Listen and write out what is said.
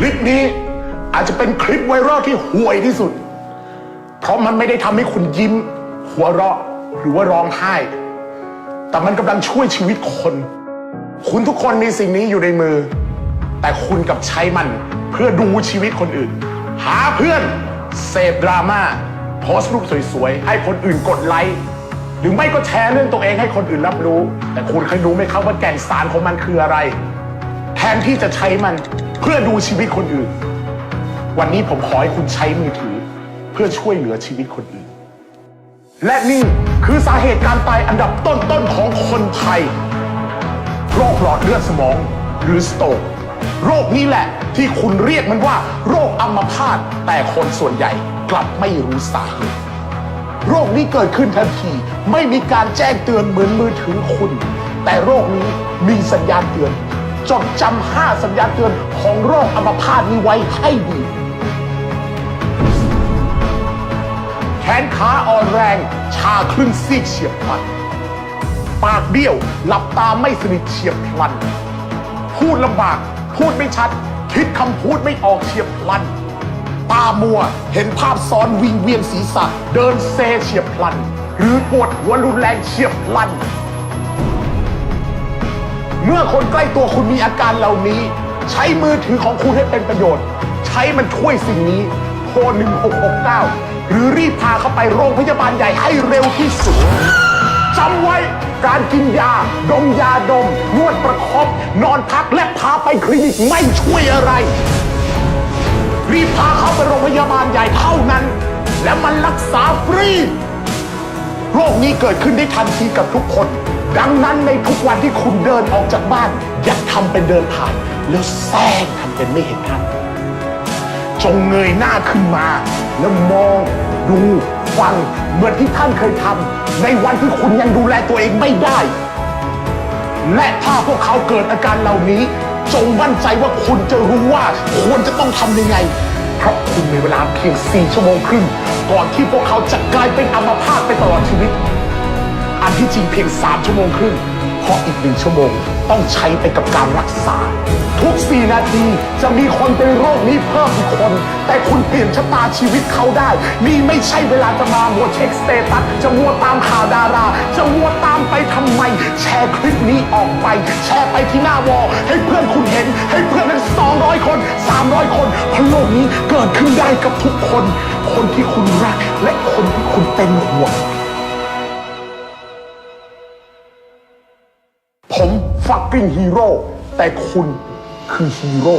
คลิปนี้อาจจะเป็นคลิปไวรัลที่ห่วยที่สุด เพราะมันไม่ได้ทำให้คุณยิ้ม หัวเราะหรือว่าร้องไห้ แต่มันกำลังช่วยชีวิตคน คุณทุกคนมีสิ่งนี้อยู่ในมือ แต่คุณกับใช้มันเพื่อดูชีวิตคนอื่น หาเพื่อนเสพดราม่าโพสต์รูปสวยๆ ให้คนอื่นกดไลค์หรือไม่ก็แชร์เรื่องตัวเองให้คนอื่นรับรู้ แต่คุณเคยรู้ไหมครับว่าแก่นสารของมันคืออะไร แทนที่จะใช้มัน เพื่อดูชีวิตคนอื่น วันนี้ผมขอให้คุณใช้มือถือ เพื่อช่วยเหลือชีวิตคนอื่น และนี่คือสาเหตุการตายอันดับต้นๆของคนไทย โรคหลอดเลือดสมองหรือสโตรกโรคนี้แหละที่คุณเรียกมันว่า โรคอัมพาตแต่คนส่วนใหญ่กลับไม่รู้สาเหตุโรคนี้เกิดขึ้นทันที ไม่มีการแจ้งเตือนเหมือนมือถือคุณ แต่โรคนี้มีสัญญาณเตือน จดจำห้าสัญญาณเตือนของโรคอัมพาตนี้ไว้ให้ดี แขนขาอ่อนแรง ชาครึ่งซีกเฉียบพลัน ปากเบี้ยว หลับตาไม่สนิทเฉียบพลัน พูดลำบาก พูดไม่ชัด คิดคำพูดไม่ออกเฉียบพลัน ตามัว เห็นภาพซ้อนวิงเวียนศีรษะ เดินเซเฉียบพลัน หรือปวดหัวรุนแรงเฉียบพลัน เมื่อคนใกล้ตัวคุณมีอาการเหล่านี้ ใช้มือถือของคุณให้เป็นประโยชน์ ใช้มันช่วยสิ่งนี้โทร1669 หรือรีบพาเข้าไปโรงพยาบาลใหญ่ให้เร็วที่สุดจำไว้การกินยา ดมยาดม นวดประคบนอนพักและพาไปคลินิกไม่ช่วยอะไร รีบพาเขาไปโรงพยาบาลใหญ่เท่านั้น และมันรักษาฟรี โรคนี้เกิดขึ้นได้ทันทีกับทุกคน ดังนั้นในทุกวันที่คุณเดินออกจากบ้าน อย่าทำเป็นเดินผ่าน แล้วแซงทำเป็นไม่เห็นท่าน จงเงยหน้าขึ้นมา แล้วมอง ดูฟังเหมือนที่ท่านเคยทำในวันที่คุณยังดูแลตัวเองไม่ได้ และถ้าพวกเขาเกิดอาการเหล่านี้ จงมั่นใจว่าคุณจะรู้ว่าควรจะต้องทำยังไงเพราะคุณมีเวลาเพียง 4 ชั่วโมงครึ่งก่อนที่พวกเขาจะกลายเป็นอัมพาตไปตลอดชีวิต ที่จริงเพียง 3 ชั่วโมงครึ่ง เพราะอีกหนึ่งชั่วโมงต้องใช้ไปกับการรักษา ทุก 4 นาทีจะมีคนเป็นโรคนี้เพิ่มอีกคน แต่คุณเปลี่ยนชะตาชีวิตเขาได้ นี่ไม่ใช่เวลาจะมามัวเช็คสเตตัส จะมัวตามข่าวดารา จะมัวตามไปทำไม แชร์คลิปนี้ออกไป แชร์ไปที่หน้าวอลให้เพื่อนคุณเห็น ให้เพื่อนทั้ง200 คน 300 คนเพราะโลกนี้เกิดขึ้นได้กับทุกคน คนที่คุณรักและคนที่คุณเป็นห่วง ฟักกิ้งฮีโร่แต่คุณคือฮีโร่